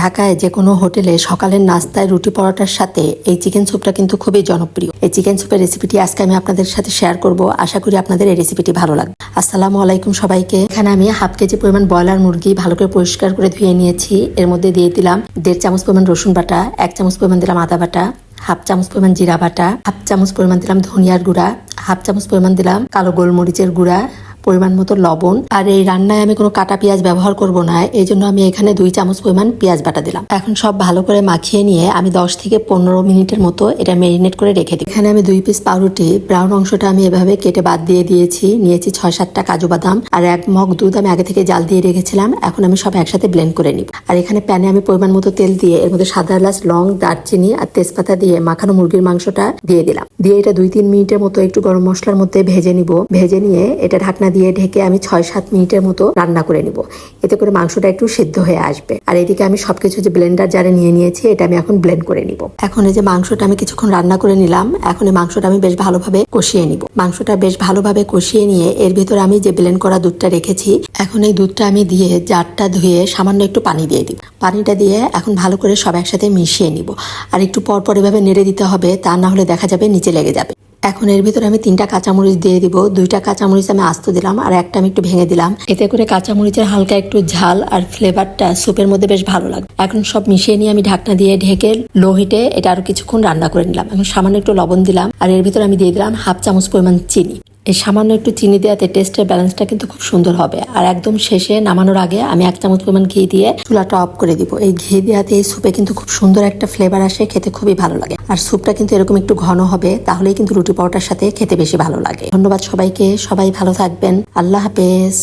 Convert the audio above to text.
ঢাকায় যে কোনো হোটেলে সকালের নাস্তায় রুটি পরোটার সাথে এই চিকেন স্যুপটা কিন্তু খুবই জনপ্রিয়। এই চিকেন স্যুপের রেসিপিটি আজকে আমি আপনাদের সাথে শেয়ার করব। আশা করি আপনাদের এই রেসিপিটি ভালো লাগবে। আসসালামু আলাইকুম সবাইকে। এখানে আমি হাফ কেজি পরিমাণ ব্রয়লার মুরগি ভালো করে পরিষ্কার করে ধুয়ে নিয়েছি। এর মধ্যে দিয়ে দিলাম দেড় চামচ পরিমাণ রসুন বাটা, এক চামচ পরিমাণ দিলাম আদা বাটা, হাফ চামচ পরিমাণ জিরা বাটা, হাফ চামচ পরিমাণ দিলাম ধনিয়ার গুঁড়া, হাফ চামচ পরিমাণ দিলাম কালো গোলমরিচের গুঁড়া পরিমাণ মতো লবণ। আর এই রান্নায় আমি কোনো কাটা পেঁয়াজ ব্যবহার করব না। এই জন্য আমি এখানে দুই চামচ পরিমাণ পেঁয়াজ বাটা দিলাম। এখন সব ভালো করে মাখিয়ে নিয়ে আমি দশ থেকে পনেরো মিনিটের মতো এটা মেরিনেট করে রেখে দিই এখানে আমি দুই পিস পাউরুটি ব্রাউন অংশটা আমি এভাবে কেটে বাদ দিয়ে দিয়েছি। নিয়েছি ছয় সাতটা কাজু বাদাম আর এক মগ দুধ আমি আগে থেকে জাল দিয়ে রেখেছিলাম। এখন আমি সব একসাথে ব্লেন্ড করে নিব। আর এখানে প্যানে আমি পরিমাণ মতো তেল দিয়ে এর মধ্যে সাদা এলাচ, লং, দারচিনি আর তেজপাতা দিয়ে মাখানো মুরগির মাংসটা দিয়ে দিলাম। দিয়ে এটা দুই তিন মিনিটের মতো একটু গরম মশলার মধ্যে ভেজে নিব। ভেজে নিয়ে এটা ঢাকনা দিয়ে ঢেকে আমি ছয় সাত মিনিটের মতো রান্না করে নিব। এতে করে মাংসটা একটু সেদ্ধ হয়ে আসবে। আর এদিকে আমি সবকিছু যে ব্লেন্ডার জারে নিয়ে নিয়েছি, এটা আমি এখন ব্লেন্ড করে নিব। এখন এই যে মাংসটা আমি কিছুক্ষণ রান্না করে নিলাম, এখন এই মাংসটা আমি বেশ ভালোভাবে কষিয়ে নিব। মাংসটা বেশ ভালোভাবে কষিয়ে নিয়ে এর ভিতরে আমি যে ব্লেন্ড করা দুধটা রেখেছি, এখন এই দুধটা আমি দিয়ে জারটা ধুয়ে সামান্য একটু পানি দিয়ে দিব। পানিটা দিয়ে এখন ভালো করে সব একসাথে মিশিয়ে নিব। আর একটু পর পর এভাবে নেড়ে দিতে হবে, তা না হলে দেখা যাবে নিচে লেগে যাবে। এখন এর ভিতরে আমি তিনটা কাঁচামরিচ দিয়ে দিব। দুইটা কাঁচামরিচ আমি আস্ত দিলাম আর একটা আমি একটু ভেঙে দিলাম। এতে করে কাঁচামরিচের হালকা একটু ঝাল আর ফ্লেভারটা সুপের মধ্যে বেশ ভালো লাগে এখন সব মিশিয়ে নিয়ে আমি ঢাকনা দিয়ে ঢেকে লো হিটে এটা আরও কিছুক্ষণ রান্না করে নিলাম। এখন সামান্য একটু লবণ দিলাম আর এর ভিতরে আমি দিয়ে দিলাম হাফ চামচ পরিমাণ চিনি। এই সামান্য একটু চিনি দেওয়াতে টেস্টের ব্যালেন্সটা কিন্তু খুব সুন্দর হবে। আর একদম শেষে নামানোর আগে আমি এক চামচ পরিমাণ ঘি দিয়ে চুলাটা অফ করে দিব। এই ঘি দেওয়াতে এই স্যুপে কিন্তু খুব সুন্দর একটা ফ্লেভার আসে, খেতে খুবই ভালো লাগে। আর স্যুপটা কিন্তু এরকম একটু ঘন হবে, তাহলেই কিন্তু রুটি পরোটার সাথে খেতে বেশি ভালো লাগে। ধন্যবাদ সবাইকে, সবাই ভালো থাকবেন। আল্লাহ হাফেজ।